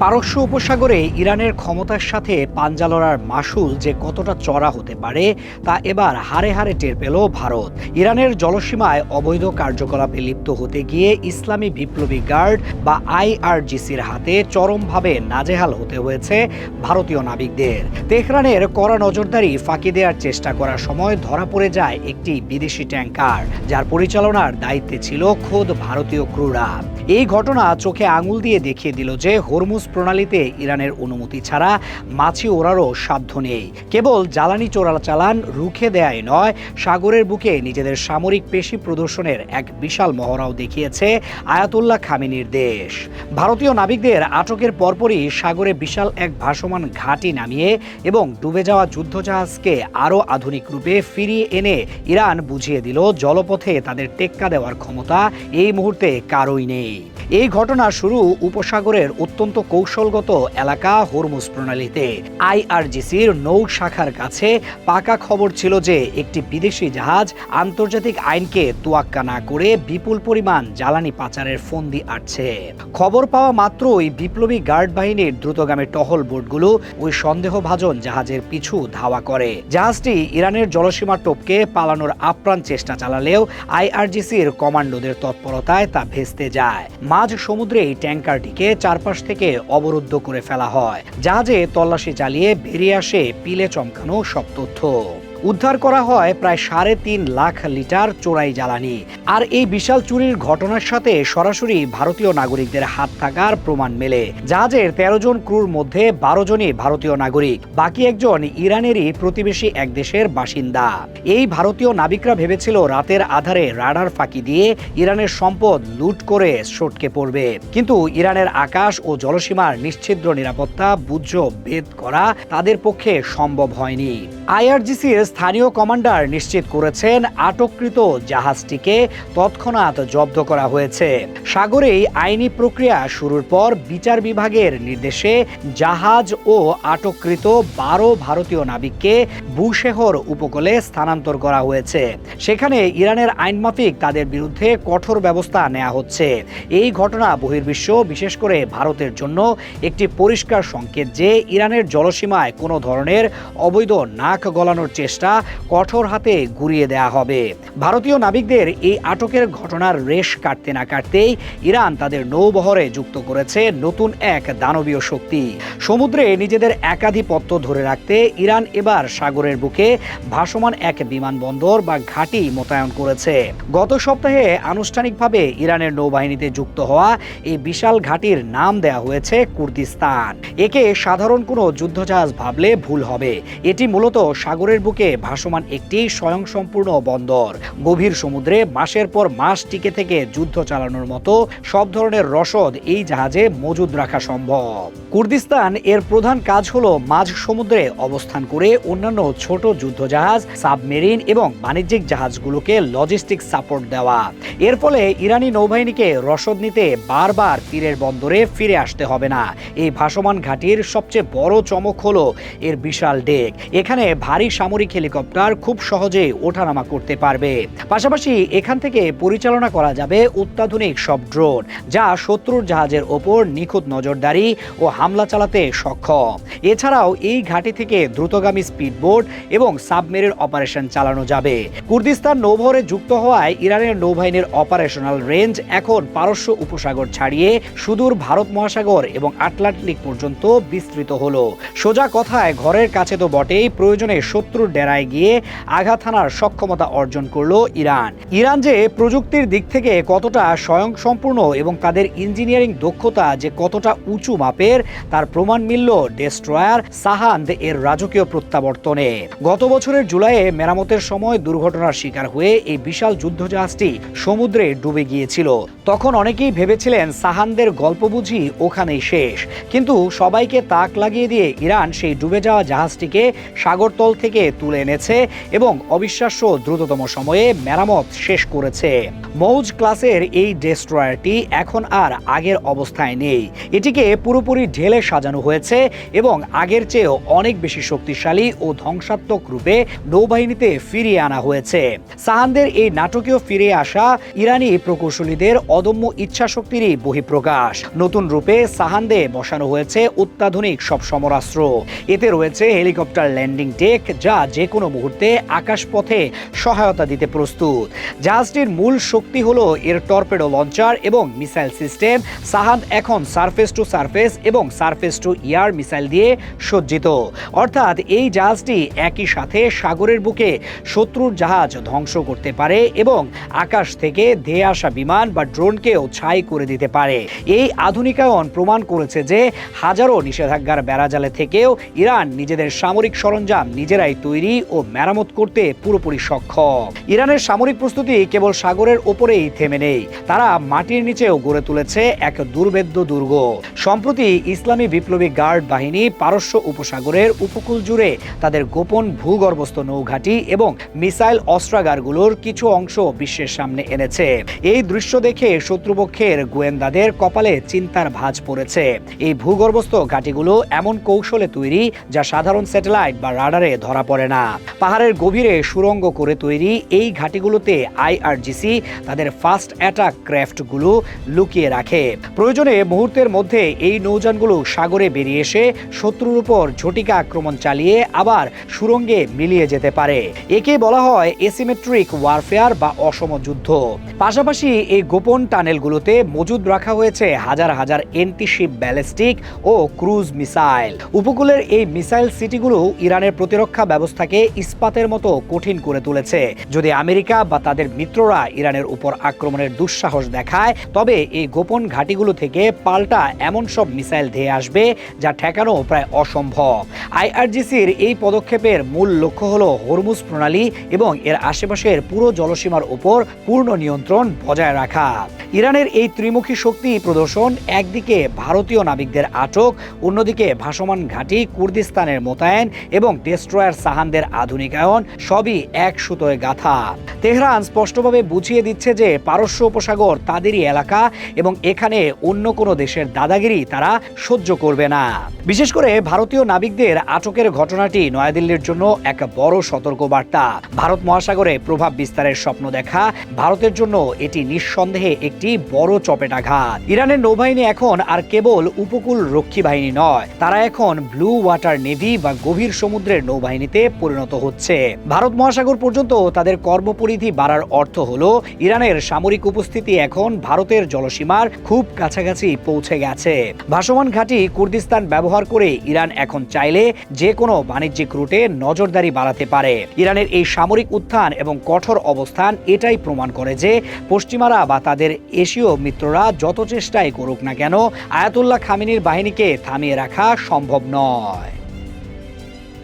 পারস্য উপসাগরে ইরানের ক্ষমতার সাথে পাঞ্জালরার মাসুল যে কতটা চড়া হতে পারে তা এবার হারে হারে টের পেল ভারত। ইরানের জলসীমায় অবৈধ কার্যকলাপে লিপ্ত হতে গিয়ে ইসলামী বিপ্লবী গার্ড বা আইআরজিসির হাতে চরমভাবে নাজেহাল হতে হয়েছে ভারতীয় নাবিকদের। তেহরানের কড়া নজরদারি ফাঁকি দেওয়ার চেষ্টা করার সময় ধরা পড়ে যায় একটি বিদেশি ট্যাঙ্কার যার পরিচালনার দায়িত্বে ছিল খোদ ভারতীয় ক্রুরা। এই ঘটনা চোখে আঙুল দিয়ে দেখিয়ে দিল যে হরমুজ প্রণালীতে ইরানের অনুমতি ছাড়া মাছি ওড়ারও সাধ্য নেই। কেবল জ্বালানি চোরাচালান রুখে দেয়াই নয়, সাগরের বুকে নিজেদের সামরিক পেশি প্রদর্শনের এক বিশাল মহড়াও দেখিয়েছে আয়াতুল্লাহ খামিনির দেশ। ভারতীয় নাবিকদের আটকের পরপরই সাগরে বিশাল এক ভাসমান ঘাঁটি নামিয়ে এবং ডুবে যাওয়া যুদ্ধজাহাজকে আরও আধুনিক রূপে ফিরিয়ে এনে ইরান বুঝিয়ে দিল, জলপথে তাদের টেক্কা দেওয়ার ক্ষমতা এই মুহূর্তে কারোই নেই। এই ঘটনা শুরু উপসাগরের অত্যন্ত কৌশলগত এলাকা হরমুজ প্রণালীতে। আইআরজিসির নৌ শাখার কাছে পাকা খবর ছিল যে, একটি বিদেশি জাহাজ আন্তর্জাতিক আইনকে তোয়াক্কা না করে বিপুল পরিমাণ জ্বালানি পাচারের ফন্দি আটছে। খবর পাওয়া মাত্রই বিপ্লবী গার্ড বাহিনীর দ্রুতগামী টহল বোটগুলো ওই সন্দেহভাজন জাহাজের পিছু ধাওয়া করে। জাহাজটি ইরানের জলসীমা টপকে পালানোর আপ্রাণ চেষ্টা চালালেও আইআরজিসির কমান্ডোদের তৎপরতায় তা ভেস্তে যায়। মাঝ সমুদ্রে এই ট্যাঙ্কারটিকে চারপাশ থেকে অবরুদ্ধ করে ফেলা হয়, জাহাজে তল্লাশি চালিয়ে বেরিয়ে আসে পিলে চমকানো সব তথ্য। উদ্ধার করা হয় প্রায় সাড়ে তিন লাখ লিটার চোরাই জ্বালানি। আর এই বিশাল চুরির ঘটনার সাথে সরাসরি ভারতীয় নাগরিকদের হাত থাকার প্রমাণ মেলে। জাহাজের তেরো জন ক্রুর মধ্যে বারো জনই ভারতীয় নাগরিক, বাকি একজন ইরানেরই প্রতিবেশী এক দেশের বাসিন্দা। এই ভারতীয় নাবিকরা ভেবেছিল রাতের আধারে রাডার ফাঁকি দিয়ে ইরানের সম্পদ লুট করে সটকে পড়বে। কিন্তু ইরানের আকাশ ও জলসীমার নিশ্ছিদ্র নিরাপত্তা, বুঝ ভেদ করা তাদের পক্ষে সম্ভব হয়নি। আইআরজিসির স্থানীয় কমান্ডার নিশ্চিত করেছেন আটককৃত জাহাজটিকে তৎক্ষণাৎ জব্দ করা হয়েছে। সাগরেই আইনি প্রক্রিয়া শুরুর পর বিচার বিভাগের নির্দেশে জাহাজ ও আটককৃত বারো ভারতীয় নাবিককে বুশেহর উপকূলে স্থানান্তর করা হয়েছে। সেখানে ইরানের আইনমাফিক তাদের বিরুদ্ধে কঠোর ব্যবস্থা নেওয়া হচ্ছে। এই ঘটনা বহির্বিশ্ব, বিশেষ করে ভারতের জন্য একটি পরিষ্কার সংকেত যে ইরানের জলসীমায় কোনো ধরনের অবৈধ নাক গলানোর চেষ্টা কঠোর হাতে ঘুরিয়ে দেয়া হবে। ভারতীয় নাবিকদের এই আটকের ঘটনার রেশ কাটতে না কাটতেই ইরান তাদের নৌবহরে যুক্ত করেছে নতুন এক দানবীয় শক্তি। সমুদ্রে নিজেদের একাধিপত্য ধরে রাখতে ইরান এবার সাগরের বুকে ভাসমান এক বিমানবন্দর বা ঘাঁটি মোতায়েন করেছে। গত সপ্তাহে আনুষ্ঠানিকভাবে ইরানের নৌবাহিনীতে যুক্ত হওয়া এই বিশাল ঘাঁটির নাম দেয়া হয়েছে কুর্দিস্তান। একে সাধারণ কোনো যুদ্ধজাহাজ ভাবলে ভুল হবে। এটি মূলত সাগরের বুকে ভাসমান একটি স্বয়ংসম্পূর্ণ বন্দর। গভীর সমুদ্রে মাসের পর মাস টিকে থেকে যুদ্ধ চালানোর মতো সব ধরনের রসদ এই জাহাজে মজুদ রাখা সম্ভব। কুর্দিস্তান এর প্রধান কাজ হলো মাঝ সমুদ্রে অবস্থান করে অন্যান্য ছোট যুদ্ধজাহাজ, সাবমেরিন এবং বাণিজ্যিক জাহাজগুলোকে লজিস্টিক সাপোর্ট দেওয়া। এর ফলে ইরানি নৌবাহিনীকে রসদ নিতে বারবার তীরের বন্দরে ফিরে আসতে হবে না। এই ভাসমান ঘাটির সবচেয়ে বড় চমক হলো এর বিশাল ডেক। এখানে ভারী সামরিক হেলিকপ্টার খুব সহজে ওঠানামা করতে পারবে। পাশাপাশি এখান থেকে পরিচালনা করা যাবে অত্যাধুনিক সব ড্রোন, যা শত্রুর জাহাজের ওপর নিখুঁত নজরদারি ও হামলা চালাতে সক্ষম। এছাড়াও এই ঘাঁটি থেকে দ্রুতগামী স্পিডবোট এবং সাবমেরিন অপারেশন চালানো যাবে। কুর্দিস্তান নৌভরে যুক্ত হওয়ায় ইরানের নৌবাহিনীর অপারেশনাল রেঞ্জ এখন পারস্য উপসাগর ছাড়িয়ে সুদূর ভারত মহাসাগর এবং আটলান্টিক পর্যন্ত বিস্তৃত হলো। সোজা কথায় ঘরের কাছে তো বটেই, প্রয়োজনে শত্রুর ডেরায় গিয়ে আঘাত হানার সক্ষমতা অর্জন করল ইরান। ইরান যে প্রযুক্তির দিক থেকে কতটা স্বয়ংসম্পূর্ণ এবং তাদের ইঞ্জিনিয়ারিং দক্ষতা যে কতটা উঁচু মাপের, তার প্রমাণ মিলল ডেস্ট্রয়ার সাহান্দ এর রাজকীয় প্রত্যাবর্তনে। গত বছরের জুলাইয়ে মেরামতের সময় দুর্ঘটনার শিকার হয়ে এই বিশাল যুদ্ধজাহাজটি সমুদ্রে ডুবে গিয়েছিল। তখন অনেকেই ভেবেছিলেন সাহানদের গল্প বুঝি ওখানেই শেষ। কিন্তু সবাইকে তাক লাগিয়ে দিয়ে ইরান সেই ডুবে যাওয়া জাহাজটিকে সাগরতল থেকে তুলে তুলে এনেছে এবং অবিশ্বাস্য দ্রুততম সময়ে মেরামত শেষ করেছে। মৌজ ক্লাসের এই ডেস্ট্রয়ারটি এখন আর আগের অবস্থায় নেই। এটিকে পুরোপুরি ঢেলে সাজানো হয়েছে এবং আগের চেয়েও অনেক বেশি শক্তিশালী ও ধ্বংসাত্মক রূপে নৌবাহিনীতে ফিরিয়ে আনা হয়েছে। সাহানদের এই নাটকীয় ফিরে আসা ইরানি প্রকৌশলীদের অদম্য ইচ্ছাশক্তিরই বহিঃপ্রকাশ। নতুন রূপে সাহান্দে বসানো হয়েছে অত্যাধুনিক সব সমরাস্ত্র। এতে রয়েছে হেলিকপ্টার ল্যান্ডিং টেক যা যে কোনো মুহূর্তে আকাশপথে সহায়তা দিতে প্রস্তুত। জাহাজটির মূল শক্তি হলো এর টর্পেডো লঞ্চার এবং মিসাইল সিস্টেম। সাহান্দ এখন সারফেস টু সারফেস এবং সারফেস টু ইয়ার মিসাইল দিয়ে সজ্জিত। অর্থাৎ এই জাহাজটি একই সাথে সাগরের বুকে শত্রুর জাহাজ ধ্বংস করতে পারে এবং আকাশ থেকে ধেয়ে আসা বিমান বা ড্রোনকেও ছাই করে দিতে পারে। এই আধুনিকায়ন প্রমাণ করেছে যে হাজারো নিষেধাজ্ঞার বেড়াজালে থেকেও ইরান নিজেদের সামরিক সরঞ্জাম নিজেরাই তৈরি ও মেরামত করতে পুরোপুরি সক্ষম। ইরানের সামরিক প্রস্তুতি কেবল সাগরের ওপরেই থেমে নেই। তারা মাটির নিচেও গড়ে তুলেছে এক দুর্ভেদ্য দুর্গ। সম্প্রতি ইসলামী বিপ্লবী গার্ড বাহিনী পারস্য উপসাগরের উপকূল জুড়ে তাদের গোপন ভূগর্ভস্থ নৌঘাঁটি এবং মিসাইল অস্ত্রাগারগুলোর কিছু অংশ বিশ্বের সামনে এনেছে। এই দৃশ্য দেখে শত্রুপক্ষের গোয়েন্দাদের কপালে চিন্তার ভাঁজ পড়েছে। এই ভূগর্ভস্থ ঘাঁটিগুলো এমন কৌশলে তৈরি যা সাধারণ স্যাটেলাইট বা রাডারে ধরা পড়ে না। পাহাড়ের গভীরে সুরঙ্গ করে তৈরি এই ঘাঁটিগুলোতে আইআরজিসি তাদের ফাস্ট অ্যাটাক ক্র্যাফটগুলো লুকিয়ে রাখে। প্রয়োজনে মুহূর্তের মধ্যে এই নৌযানগুলো সাগরে বেরিয়ে এসে শত্রুর উপর ঝটিকা আক্রমণ চালিয়ে আবার সুরঙ্গে মিলিয়ে যেতে পারে। একে বলা হয় এসিমেট্রিক ওয়ারফেয়ার বা অসম যুদ্ধ। পাশাপাশি এই গোপন টানেলগুলোতে মজুদ রাখা হয়েছে হাজার হাজার এন্টিশিপ ব্যালিস্টিক ও ক্রুজ মিসাইল। উপকূলের এই মিসাইল সিটিগুলো ইরানের প্রতিরক্ষা ব্যবস্থাকে ইস্পাতের মতো কঠিন করে তুলেছে। যদি আমেরিকা বা তাদের মিত্ররা ইরানের উপর আক্রমণের দুঃসাহস দেখায়, তবে এই গোপন ঘাঁটিগুলো থেকে পাল্টা এমন সব মিসাইল ধেয়ে আসবে যা ঠেকানো প্রায় অসম্ভব। আইআরজিসির এই পদক্ষেপের মূল লক্ষ্য হল হরমুজ প্রণালী এবং এর আশেপাশের পুরো জলসীমার উপর পূর্ণ নিয়ন্ত্রণ বজায় রাখা। ইরানের এই ত্রিমুখী শক্তি প্রদর্শন একদিকে ভারতীয় নাবিকদের আটক, অন্যদিকে ভাসমান ঘাঁটি কুর্দিস্তানের মোতায়েন এবং ডেস্ট্রয়ার সাহানদের আধুনিকায়ন সবই এক সুতোয় গাথা। তেহরান স্পষ্টভাবে বুঝিয়ে দিচ্ছে যে পারস্য উপসাগর তাদেরই এলাকা এবং এখানে অন্য কোনো দেশের দাদাগিরি তারা সহ্য করবে না। বিশেষ করে ভারতীয় নাবিকদের আটকের ঘটনাটি নয়াদিল্লির জন্য এক বড় সতর্কবার্তা। ভারত মহাসাগরে প্রভাব বিস্তারের স্বপ্ন দেখা, ভারতের জন্য এটি নিঃসন্দেহে একটি বড় চপেটাঘাত। ইরানের নৌবাহিনী এখন আর কেবল উপকূল রক্ষী বাহিনী নয়, তারা এখন ব্লু ওয়াটার নেভি বা গভীর সমুদ্রের নৌবাহিনীতে পরিণত হচ্ছে। ভারত মহাসাগর পর্যন্ত তাদের কর্মপরিধি বাড়ার অর্থ হলো, ইরানের সামরিক উপস্থিতি এখন ভারতের জলসীমার খুব কাছাকাছি পৌঁছে গেছে। ভাসমান ঘাঁটি কুর্দিস্তান ব্যবহার করে ইরান এখন চাইলে যে কোনো বাণিজ্যিক রুটে নজরদারি বাড়াতে পারে। ইরানের এই সামরিক উত্থান এবং কঠোর অবস্থান এটাই প্রমাণ করে যে, পশ্চিমারা বা তাদের এশীয় মিত্ররা যত চেষ্টাই করুক না কেন, আয়াতুল্লাহ খামিনির বাহিনীকে থামিয়ে রাখা সম্ভব নয়।